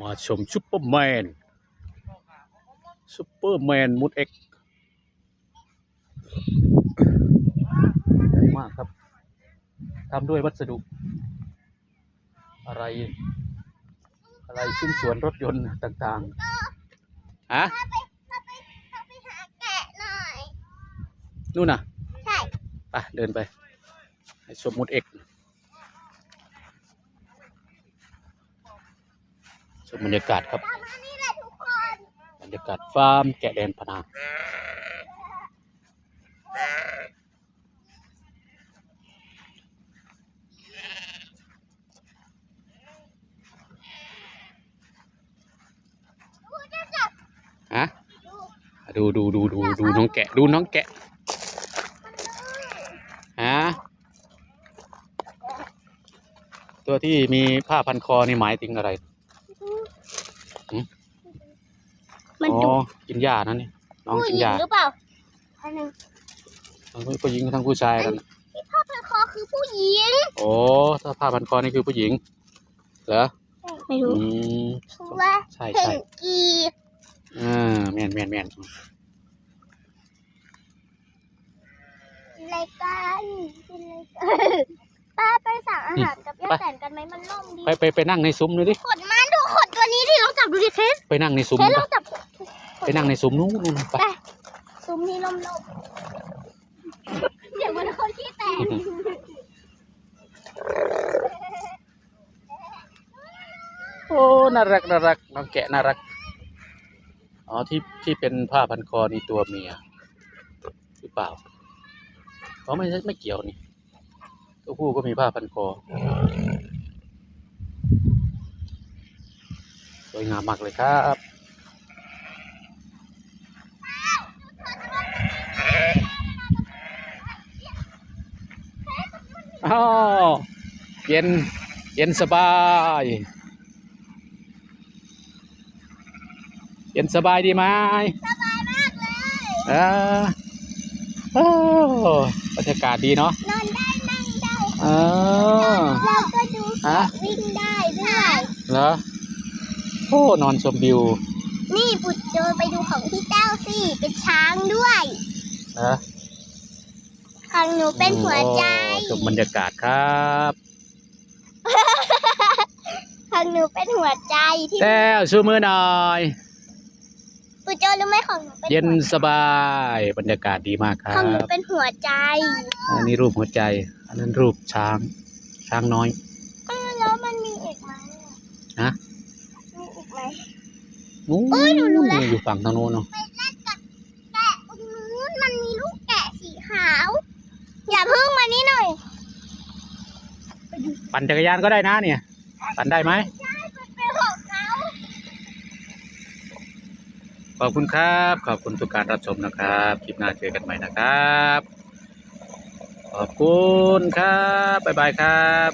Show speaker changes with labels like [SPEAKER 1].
[SPEAKER 1] มาชมซุปเปอร์แมนซุปเปอร์แมนมุดเอ็กใหญ่มากครับทำด้วยวัสดุ อะไร อะไรชิ้นส่วนรถยนต์ต่างๆฮะ
[SPEAKER 2] ถ้าไปถ้าไปถ้าไปหาแกะหน่อย
[SPEAKER 1] นู่นน่ะ
[SPEAKER 2] ใช่
[SPEAKER 1] ไป เดินไป ให้ชมมุดเอ็ก ชมบรรยากาศครับ บรรยากาศฟาร์มแกะแดนพนาฮะ
[SPEAKER 2] ดู
[SPEAKER 1] ดูดูดูดูดูน้องแกะ ดูน้องแกะฮะตัวที่มีผ้าพันคอนี่หมายถึงอะไร
[SPEAKER 2] มัน
[SPEAKER 1] อ๋อ
[SPEAKER 2] ดุ
[SPEAKER 1] กินหญ้านั่นนี่น้อง
[SPEAKER 2] ผู้
[SPEAKER 1] กิ
[SPEAKER 2] ห
[SPEAKER 1] น
[SPEAKER 2] ญิ
[SPEAKER 1] ห
[SPEAKER 2] ง
[SPEAKER 1] ญ้า
[SPEAKER 2] หรือเปล่าอันหนึง
[SPEAKER 1] ทั้งผู้หญิงทั้งผู้ชายกันน่ะ
[SPEAKER 2] ที่ผ้าพันคอคือผู้หญิง
[SPEAKER 1] โอ้ถ้าผ้าพันคอนี่คือผู้หญิงเหรอ
[SPEAKER 2] ไม่
[SPEAKER 1] อื
[SPEAKER 2] รู้
[SPEAKER 1] ม
[SPEAKER 2] เพราะว่า
[SPEAKER 1] ใช่
[SPEAKER 2] เห็
[SPEAKER 1] ใช่
[SPEAKER 2] นกี
[SPEAKER 1] อ่าแม่นแม่นแม่น
[SPEAKER 2] รายการกินรายการป้าไปสั่งอาหารกับย่าแตนกันไหมมันล่มดี
[SPEAKER 1] ไปไปไปนั่งในซุ้มดูดิ
[SPEAKER 2] ขดมันดูขดตัวนี้ ดิลองจับดูดิเคส
[SPEAKER 1] ไปนั่งในซุ้ม
[SPEAKER 2] เคสล
[SPEAKER 1] ไป
[SPEAKER 2] องจับ
[SPEAKER 1] ไปนั่งในซุ้มนู้นนู่นไป
[SPEAKER 2] ไปซุ้มนี้ล่มลมเดี๋ยวมันคนขี้แตก
[SPEAKER 1] โอ้น่ารักน่ารักน้องแกะน่ารักอ๋อที่ที่เป็นผ้าพันคอนี่ตัวเมียหรือเปล่าอ๋อไม่ใช่ไม่เกี่ยวนี่ตัวผู้ก็มีผ้าพันคอ วยงามมากเลยครับอ้าวเย็น เย็นสบาย เย็นสบายดีไหม
[SPEAKER 2] สบายมากเลย
[SPEAKER 1] เออโอ้บรรยากาศดีเนาะ
[SPEAKER 2] นอนได้ นั่งได้
[SPEAKER 1] เออ
[SPEAKER 2] เราก็ดู
[SPEAKER 1] ฮะ
[SPEAKER 2] วิ่งได้ด้วย
[SPEAKER 1] เหรอ โอ้นอนชมวิว
[SPEAKER 2] นี่ปุดโจไปดูของพี่เจ้าสิ เป็นช้างด้วย
[SPEAKER 1] นะ
[SPEAKER 2] ของหนูเป็นหัวใจ
[SPEAKER 1] โอ้ชมบรรยากาศครับ
[SPEAKER 2] ของหนูเป็นหัวใจที่
[SPEAKER 1] แต้วชูมือหน่อย
[SPEAKER 2] ปุดโจรู้ไหมของหนูเป็น
[SPEAKER 1] เย็น
[SPEAKER 2] หัว
[SPEAKER 1] สบายบรรยากาศดีมากครั
[SPEAKER 2] ของหนู
[SPEAKER 1] บ
[SPEAKER 2] เป็นหัวใจ
[SPEAKER 1] อันนี้รูปหัวใจ อันนั้นรูปช้าง ช้างน้อย
[SPEAKER 2] เออแล้วมันมีอีกไหม
[SPEAKER 1] ฮะ
[SPEAKER 2] มีอีกไหม
[SPEAKER 1] นู้น
[SPEAKER 2] เอ้ยหนูรู้แล้ว
[SPEAKER 1] อยู่ฝั่งทางโน้นเนาะ
[SPEAKER 2] ไปเล่นกับแกะตรงนู้นมันมีลูกแกะสีขาว อย่าเพิ่งมานี่หน่อย
[SPEAKER 1] ปั่นจักรยานก็ได้นะเนี่ย ปั่นได้ไหม
[SPEAKER 2] ใช่มันเป็นของเขา
[SPEAKER 1] ขอบคุณครับ ขอบคุณทุกการรับชมนะครับคลิปหน้าเจอกันใหม่นะครับ ขอบคุณครับ บ๊ายบายครับ